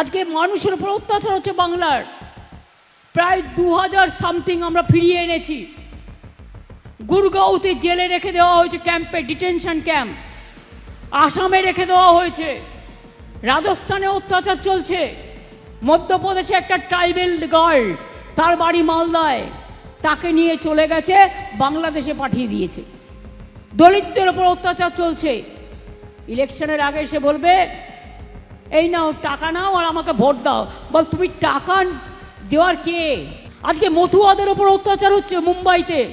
আজকে মানুষের উপর অত্যাচার হচ্ছে বাংলার। প্রায় দু হাজার সামথিং আমরা ফিরিয়ে এনেছি। গুরগাঁওতে জেলে রেখে দেওয়া হয়েছে ক্যাম্পে ডিটেনশন ক্যাম্প আসামে রেখে দেওয়া হয়েছে। রাজস্থানে অত্যাচার চলছে। মধ্যপ্রদেশে একটা ট্রাইবেল গার্ল তার বাড়ি মালদায়। তাকে নিয়ে চলে গেছে, বাংলাদেশে পাঠিয়ে দিয়েছে। দলিতদের ওপর অত্যাচার চলছে। ইলেকশনের আগে এসে বলবে এই নাও, টাকা নাও আর আমাকে ভোট দাও। বল, তুমি টাকা দেওয়ার কে? আজকে মতুয়াদের ওপর অত্যাচার হচ্ছে মুম্বাইতে।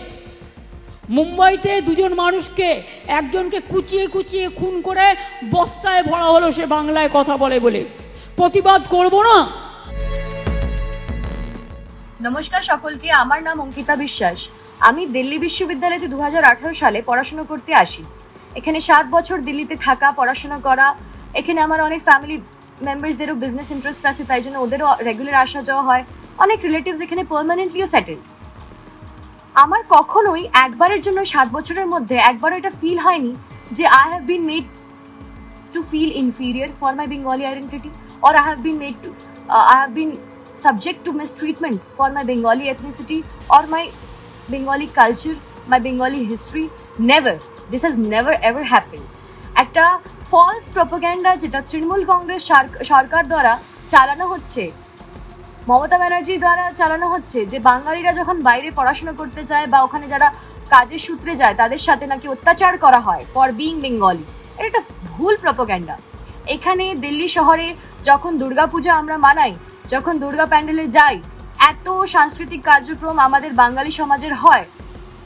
মুম্বাইতে দুজন মানুষকে, একজনকে কুচিয়ে কুচিয়ে খুন করে বস্তায় ভরা হলো সে বাংলায় কথা বলে বলে। প্রতিবাদ করব না? নমস্কার সকলকে, আমার নাম অঙ্কিতা বিশ্বাস। আমি দিল্লি বিশ্ববিদ্যালয়তে দু সালে পড়াশোনা করতে আসি। এখানে সাত বছর দিল্লিতে থাকা, পড়াশোনা করা এখানে আমার অনেক ফ্যামিলি মেম্বার্সদেরও বিজনেস ইন্টারেস্ট আছে, তাই জন্য ওদেরও রেগুলার আসা যাওয়া হয়। অনেক রিলেটিভস এখানে পারমানেন্টলিও সেটেল আমার কখনোই একবারের জন্য সাত বছরের মধ্যে একবারও এটা ফিল হয়নি যে I have been made to feel inferior for my Bengali identity or I have been made to I have been subject to mistreatment for my Bengali ethnicity or my Bengali culture my Bengali history never this has never ever happen একটা false propaganda যেটা তৃণমূল কংগ্রেস সরকার দ্বারা চালানো হচ্ছে, মমতা ব্যানার্জি দ্বারা চালানো হচ্ছে, যে বাঙালিরা যখন বাইরে পড়াশোনা করতে যায় বা ওখানে যারা কাজের সূত্রে যায়, তাদের সাথে নাকি অত্যাচার করা হয় ফর বিং বেঙ্গলি এটা একটা ভুল প্রপোগ্যান্ডা এখানে দিল্লি শহরে যখন দুর্গাপূজা আমরা মানাই, যখন দুর্গা প্যান্ডেলে যাই, এত সাংস্কৃতিক কার্যক্রম আমাদের বাঙালি সমাজের হয়,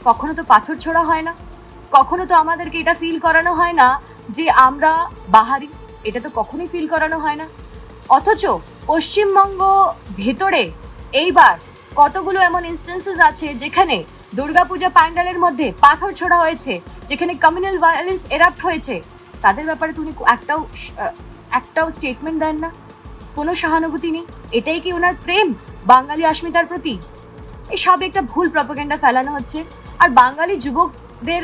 কখনো তো পাথর ছোড়া হয় না, কখনো তো আমাদেরকে এটা ফিল করানো হয় না যে আমরা বাহারি, এটা তো কখনই ফিল করানো হয় না। অথচ পশ্চিমবঙ্গ ভেতরে এইবার কতগুলো এমন ইনস্টেন্সেস আছে যেখানে দুর্গাপূজা প্যান্ডেলের মধ্যে পাথর ছোড়া হয়েছে, যেখানে কমিউনাল ভায়োলেন্স এরাপ্ট হয়েছে। তাদের ব্যাপারে তুমি একটাও একটাও স্টেটমেন্ট দেন না। কোনো সহানুভূতি নেই। এটাই কি ওনার প্রেম, বাঙালি অস্মিতার প্রতি? এসব একটা ভুল প্রপাগেন্ডা ফেলানো হচ্ছে। আর বাঙালি যুবকদের,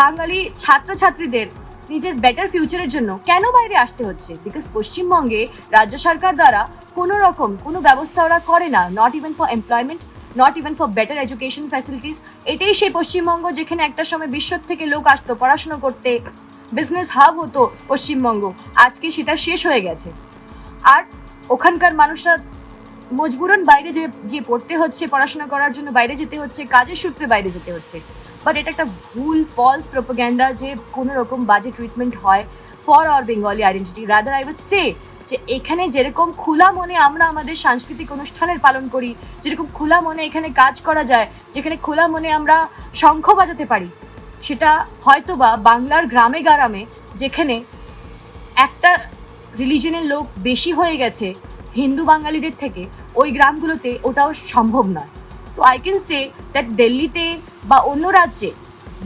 বাঙালি ছাত্রছাত্রীদের নিজের বেটার ফিউচারের জন্য কেন বাইরে আসতে হচ্ছে? বিকজ পশ্চিমবঙ্গে রাজ্য সরকার দ্বারা কোনো রকম কোনো ব্যবস্থা ওরা করে না not even for employment not even for better education facilities এটাই সেই পশ্চিমবঙ্গ যেখানে একটা সময় বিশ্ব থেকে লোক আসতো পড়াশুনো করতে বিজনেস হাব হতো পশ্চিমবঙ্গ। আজকে সেটা শেষ হয়ে গেছে। আর ওখানকার মানুষরা মজবুরন বাইরে যে গিয়ে পড়তে হচ্ছে, পড়াশোনা করার জন্য বাইরে যেতে হচ্ছে, কাজের সূত্রে বাইরে যেতে হচ্ছে। বাট এটা একটা ভুল ফলস প্রোপাগ্যান্ডা যে কোনো রকম বাজে ট্রিটমেন্ট হয় for our Bengali identity rather I would say যে এখানে যেরকম খোলা মনে আমরা আমাদের সাংস্কৃতিক অনুষ্ঠানের পালন করি, যেরকম খোলা মনে এখানে কাজ করা যায়, যেখানে খোলা মনে আমরা শঙ্খ বাজাতে পারি, সেটা হয়তোবা বাংলার গ্রামে গ্রামে যেখানে একটা রিলিজনের লোক বেশি হয়ে গেছে হিন্দু বাঙালিদের থেকে, ওই গ্রামগুলোতে ওটাও সম্ভব নয়। তো আই ক্যান সে দ্যাট দিল্লিতে বা অন্য রাজ্যে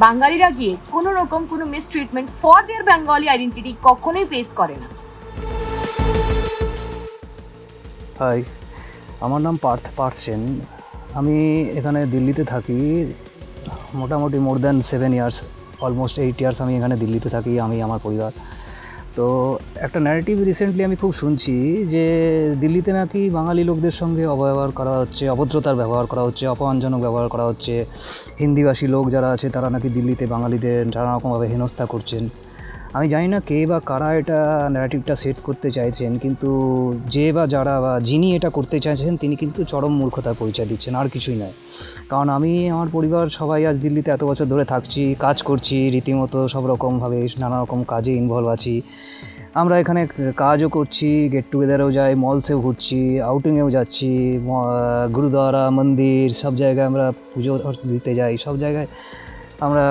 বাঙালিরা গিয়ে কোনো রকম কোনো mistreatment for their Bengali identity কখনোই ফেস করে না। হাই আমার নাম পার্থ পার্থ সেন। আমি এখানে দিল্লিতে থাকি, মোটামুটি more than seven years almost eight years আমি এখানে দিল্লিতে থাকি, আমি, আমার পরিবার। তো একটা ন্যারেটিভ রিসেন্টলি আমি খুব শুনছি যে দিল্লিতে নাকি বাঙালি লোকদের সঙ্গে অব্যবহার করা হচ্ছে, অভদ্রতার ব্যবহার করা হচ্ছে, অপমানজনক ব্যবহার করা হচ্ছে। হিন্দিভাষী লোক যারা আছে তারা নাকি দিল্লিতে বাঙালিদের নানা রকমভাবে হেনস্থা করছেন। আমি জানি না কে বা কারা এটা ন্যারেটিভটা সেট করতে চাইছেন, কিন্তু যে বা যারা বা যিনি এটা করতে চাইছেন, তিনি কিন্তু চরম মূর্খতার পরিচয় দিচ্ছেন, আর কিছুই নয়। কারণ আমি আমার পরিবার সবাই আজ দিল্লিতে এত বছর ধরে থাকছি, কাজ করছি, রীতিমতো সব রকমভাবে নানা রকম কাজে ইনভলভ আছি। আমরা এখানে কাজও করছি গেট টুগেদারেও যাই মলসেও ঘুরছি আউটিংয়েও যাচ্ছি গুরুদ্বারা, মন্দির, সব জায়গায় আমরা পুজো দিতে যাই, সব জায়গায় আমরা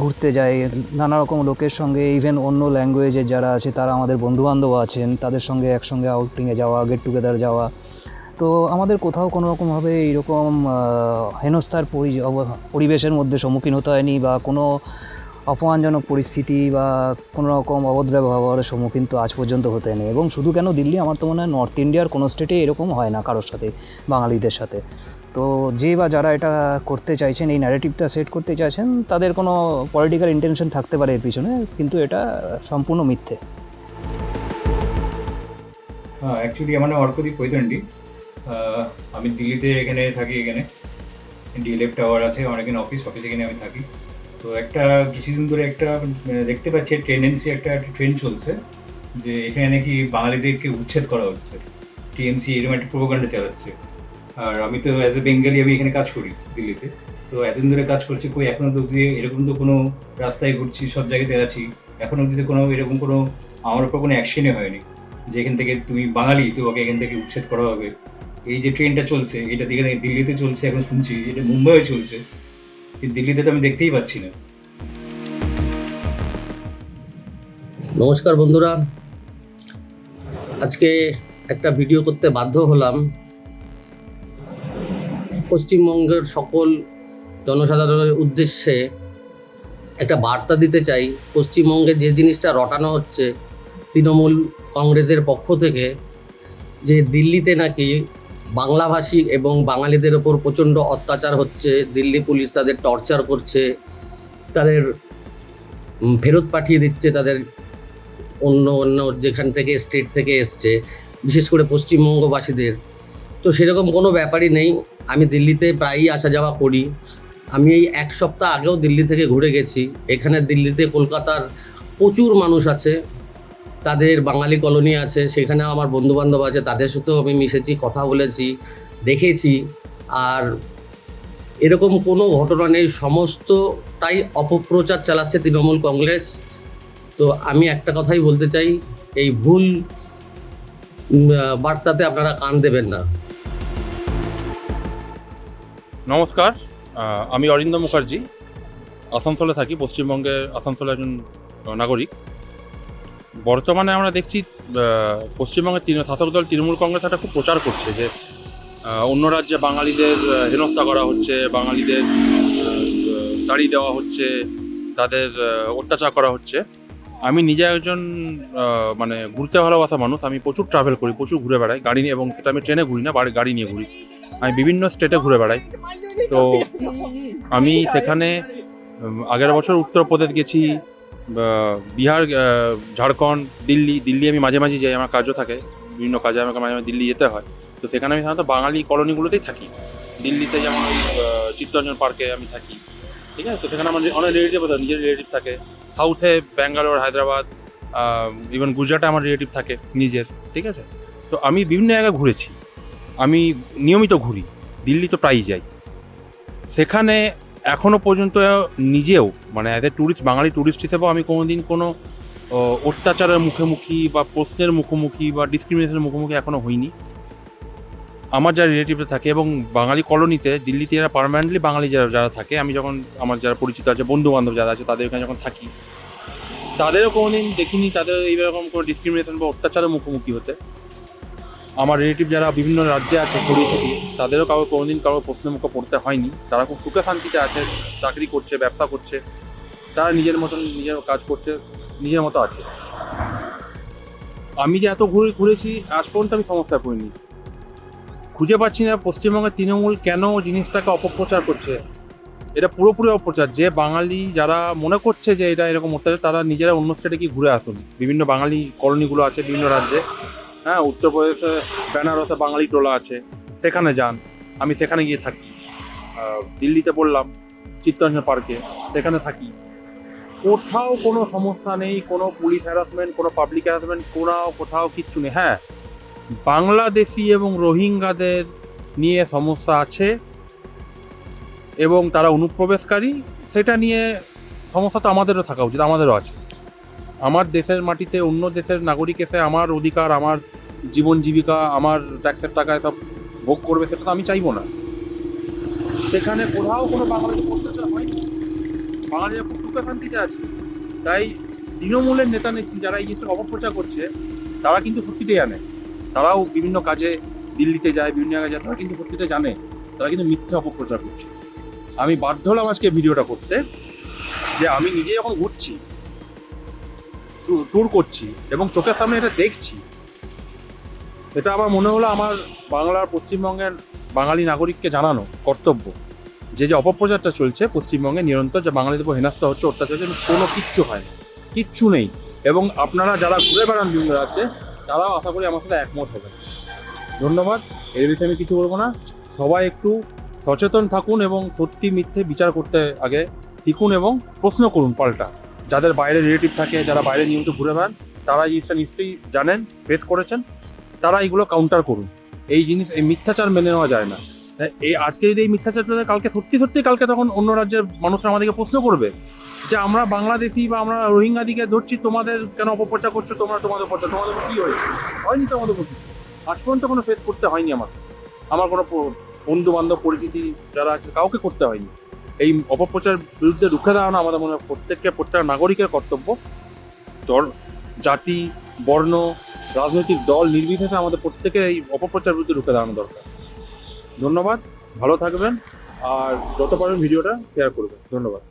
ঘুরতে যাই, নানা রকম লোকের সঙ্গে ইভেন অন্য ল্যাঙ্গুয়েজের যারা আছে, তারা আমাদের বন্ধুবান্ধব আছেন, তাদের সঙ্গে একসঙ্গে আউটিংয়ে যাওয়া গেট টুগেদার যাওয়া। তো আমাদের কোথাও কোনো রকমভাবে এইরকম হেনস্থার পরি, পরিবেশের মধ্যে সম্মুখীন হতে হয়নি বা কোনো অপমানজনক পরিস্থিতি বা কোনো রকম অভদ্র ব্যবহারের সম্মুখীন তো আজ পর্যন্ত হতে নেই। এবং শুধু কেন দিল্লি? আমার তো মনে হয় নর্থ ইন্ডিয়ার কোনো স্টেটে এরকম হয় না কারোর সাথে, বাঙালিদের সাথে। তো যে বা যারা এটা করতে চাইছেন, এই ন্যারেটিভটা সেট করতে চাইছেন, তাদের কোনো পলিটিক্যাল ইন্টেনশন থাকতে পারে এর পিছনে, কিন্তু এটা সম্পূর্ণ মিথ্যে। হ্যাঁ অ্যাকচুয়ালি আমার নাম অর্কদীপ কৈতন্ডি আমি দিল্লিতে এখানে থাকি এখানে। ডিএলএফ টাওয়ার আছে এখানে অফিস অফিস এখানে আমি থাকি। তো একটা কিছুদিন ধরে একটা দেখতে পাচ্ছি টেন্ডেন্সি একটা ট্রেন্ড চলছে, যে এখানে নাকি বাঙালিদেরকে উচ্ছেদ করা হচ্ছে। টিএমসি এরকম একটা প্রোপাগান্ডা চালাচ্ছে। আর আমি তো অ্যাজ এ বেঙ্গলি আমি এখানে কাজ করি দিল্লিতে। তো এতদিন ধরে কাজ করছি, কই এখনও তো অব্দি এরকম তো কোনো রাস্তায় ঘুরছি, সব জায়গাতে আছি। এখনও অব্দি তো কোনো এরকম কোনো, আমার উপর কোনো অ্যাকশনই হয়নি। যে এখান থেকে তুমি বাঙালি তো ওকে এখান থেকে উচ্ছেদ করা হবে। এই যে ট্রেনটা চলছে, এটা দিকে দিল্লিতে চলছে, এখন শুনছি, এটা মুম্বাইয়ে চলছে। দিল্লিতে তো আমি দেখতেই পাচ্ছি না। নমস্কার বন্ধুরা। আজকে একটা ভিডিও করতে বাধ্য হলাম। পশ্চিমবঙ্গের সকল জনসাধারণের উদ্দেশ্যে একটা বার্তা দিতে চাই। পশ্চিমবঙ্গে যে জিনিসটা রটানো হচ্ছে, তৃণমূল কংগ্রেসের পক্ষ থেকে, যে দিল্লিতে নাকি বাংলাভাষী এবং বাঙালিদের ওপর প্রচণ্ড অত্যাচার হচ্ছে, দিল্লি পুলিশ তাদের টর্চার করছে, তাদের ফেরত পাঠিয়ে দিচ্ছে তাদের অন্য অন্য যেখান থেকে স্টেট থেকে এসছে, বিশেষ করে পশ্চিমবঙ্গবাসীদের। তো সেরকম কোনো ব্যাপারই নেই। আমি দিল্লিতে প্রায়ই আসা যাওয়া করি। আমি এই এক সপ্তাহ আগেও দিল্লি থেকে ঘুরে গেছি। এখানে দিল্লিতে, কলকাতার প্রচুর মানুষ আছে। তাদের বাঙালি কলোনি আছে সেখানে আমার বন্ধুবান্ধব আছে, তাদের সাথেও আমি মিশেছি, কথা বলেছি, দেখেছি। আর এরকম কোনো ঘটনা নেই, সমস্তটাই অপপ্রচার চালাচ্ছে তৃণমূল কংগ্রেস। তো আমি একটা কথাই বলতে চাই, এই ভুল বার্তাতে আপনারা কান দেবেন না। নমস্কার আমি অরিন্দ মুখার্জি, আসানসোলে থাকি পশ্চিমবঙ্গে আসানসোলে একজন নাগরিক। বর্তমানে আমরা দেখছি পশ্চিমবঙ্গের তৃণ, শাসক দল তৃণমূল কংগ্রেস একটা খুব প্রচার করছে যে অন্য রাজ্যে বাঙালিদের হেনস্থা করা হচ্ছে, বাঙালিদের তাড়িয়ে দেওয়া হচ্ছে, তাদের অত্যাচার করা হচ্ছে। আমি নিজে একজন মানে ঘুরতে ভালোবাসা মানুষ, আমি প্রচুর ট্রাভেল করি, প্রচুর ঘুরে বেড়াই, গাড়ি নিয়ে, এবং সেটা আমি ট্রেনে ঘুরি না, বাড়ি, গাড়ি নিয়ে ঘুরি। আমি বিভিন্ন স্টেটে ঘুরে বেড়াই। তো আমি সেখানে আগের বছর উত্তরপ্রদেশ গেছি বিহার ঝাড়খণ্ড, দিল্লি দিল্লি আমি মাঝে মাঝে যাই, আমার কাজও থাকে, বিভিন্ন কাজে আমাকে মাঝে মাঝে দিল্লি যেতে হয়। তো সেখানে আমি সাধারণত বাঙালি কলোনিগুলোতেই থাকি। দিল্লিতে যেমন ওই চিত্তরঞ্জন পার্কে আমি থাকি, ঠিক আছে? তো সেখানে আমার অনেক রিলেটিভ নিজের রিলেটিভ থাকে। সাউথে ব্যাঙ্গালোর, হায়দ্রাবাদ ইভেন গুজরাটে আমার রিলেটিভ থাকে, নিজের, ঠিক আছে? তো আমি বিভিন্ন জায়গায় ঘুরেছি। আমি নিয়মিত ঘুরি, দিল্লি তো প্রায়ই যাই। সেখানে এখনও পর্যন্ত নিজেও মানে as a tourist Bangali tourist হিসেবেও আমি কোনোদিন কোনো অত্যাচারের মুখোমুখি বা প্রশ্নের মুখোমুখি বা ডিসক্রিমিনেশনের মুখোমুখি এখনও হইনি। আমার যারা রিলেটিভরা থাকে এবং বাঙালি কলোনিতে, দিল্লিতে যারা পারমানেন্টলি বাঙালি যারা যারা থাকে, আমি যখন আমার যারা পরিচিত আছে বন্ধু বান্ধব যারা আছে, তাদের এখানে যখন থাকি, তাদেরও কোনোদিন দেখিনি তাদের এইরকম কোনো ডিসক্রিমিনেশন বা অত্যাচারের মুখোমুখি হতে। আমার রিলেটিভ যারা বিভিন্ন রাজ্যে আছে, ছড়িয়ে ছিটিয়ে তাদেরও কারও কোনোদিন কারও প্রশ্নের মুখে পড়তে হয়নি। তারা খুব সুখে শান্তিতে আছে, চাকরি করছে, ব্যবসা করছে। তারা নিজের মতন নিজের কাজ করছে, নিজের মতো আছে। আমি যে এত ঘুরে ঘুরেছি, আজ পর্যন্ত আমি সমস্যায় পড়িনি। খুঁজে পাচ্ছি না পশ্চিমবঙ্গের তৃণমূল কেন জিনিসটাকে অপপ্রচার করছে। এটা পুরোপুরি অপপ্রচার। যে বাঙালি যারা মনে করছে যে এটা এরকম অত্যাচার, তারা নিজেরা অন্য স্টেটে কি ঘুরে আসুন। বিভিন্ন বাঙালি কলোনিগুলো আছে বিভিন্ন রাজ্যে। হ্যাঁ উত্তরপ্রদেশে বেনারসে বাঙালি টোলা আছে, সেখানে যান। আমি সেখানে গিয়ে থাকি। দিল্লিতে বললাম চিত্তরঞ্জন পার্কে, সেখানে থাকি। কোথাও কোনো সমস্যা নেই, কোনো পুলিশ হ্যারাসমেন্ট কোনো পাবলিক হ্যারাসমেন্ট কোথাও কোথাও কিচ্ছু নেই। হ্যাঁ বাংলাদেশি এবং রোহিঙ্গাদের নিয়ে সমস্যা আছে এবং তারা অনুপ্রবেশকারী, সেটা নিয়ে সমস্যা তো আমাদেরও থাকা উচিত, আমাদেরও আছে। আমার দেশের মাটিতে অন্য দেশের নাগরিক এসে আমার অধিকার, আমার জীবন জীবিকা, আমার ট্যাক্সের টাকা সব ভোগ করবে, সেটা তো আমি চাইব না। সেখানে কোথাও কোনো বাঙালিদের অত্যাচার হয়নি। বাঙালিরা খুব সুখে শান্তিতে আছে। তাই তৃণমূলের নেতা নেত্রী যারা এই জিনিসটা অপপ্রচার করছে, তারা কিন্তু সত্যিটাই জানে। তারাও বিভিন্ন কাজে দিল্লিতে যায়, বিভিন্ন জায়গায় যায়, তারা কিন্তু সত্যিটা জানে। তারা কিন্তু মিথ্যে অপপ্রচার করছে। আমি বাধ্য হলাম আজকে ভিডিওটা করতে যে আমি নিজে যখন ঘুরছি ট্যুর করছি এবং চোখের সামনে এটা দেখছি। সেটা আমার মনে হলো আমার বাংলার পশ্চিমবঙ্গের বাঙালি নাগরিককে জানানো কর্তব্য। যে যে অপপ্রচারটা চলছে পশ্চিমবঙ্গে নিরন্তর যে বাঙালিদের উপর হেনাস্তা হচ্ছে, অত্যাচার হচ্ছে কোনো কিচ্ছু হয় কিচ্ছু নেই। এবং আপনারা যারা ঘুরে বেড়ান বিভিন্ন রাজ্যে, তারাও আশা করি আমার সাথে একমত হবে ধন্যবাদ। এর বিষয়ে আমি কিছু বলব না। সবাই একটু সচেতন থাকুন এবং সত্যি মিথ্যে বিচার করতে আগে শিখুন এবং প্রশ্ন করুন পাল্টা। যাদের বাইরে রিলেটিভ থাকে যারা বাইরে নিয়মিত ঘুরে বেড়ান তারা এই জিনিসটা নিশ্চয়ই জানেন ফেস করেছেন। তারা এইগুলো কাউন্টার করুন। এই জিনিস এই মিথ্যাচার মেনে নেওয়া যায় না। হ্যাঁ, এই আজকে যদি এই মিথ্যাচার চলে কালকে সত্যি সত্যি কালকে তখন অন্য রাজ্যের মানুষরা আমাদেরকে প্রশ্ন করবে যে আমরা বাংলাদেশি বা আমরা রোহিঙ্গাদিকে ধরছি তোমাদের কেন অপপ্রচার করছ? তোমরা তোমাদের উপর তোমাদের কি হয়েছে? হয়নি তোমাদের উপর কিছু। আজ পর্যন্ত কোনো ফেস করতে হয়নি আমার আমার কোনো বন্ধু বান্ধব পরিচিতি যারা আছে কাউকে করতে হয়নি। এই অপপ্রচার বিরুদ্ধে রুখে দাঁড়ানো আমাদের মনে হয় প্রত্যেককে, প্রত্যেক নাগরিকের কর্তব্য। দল, জাতি, বর্ণ, রাজনৈতিক দল নির্বিশেষে আমাদের প্রত্যেকের এই অপপ্রচার বিরুদ্ধে রুখে দাঁড়ানো দরকার। ধন্যবাদ, ভালো থাকবেন, আর যত পারবেন ভিডিওটা শেয়ার করবেন। ধন্যবাদ।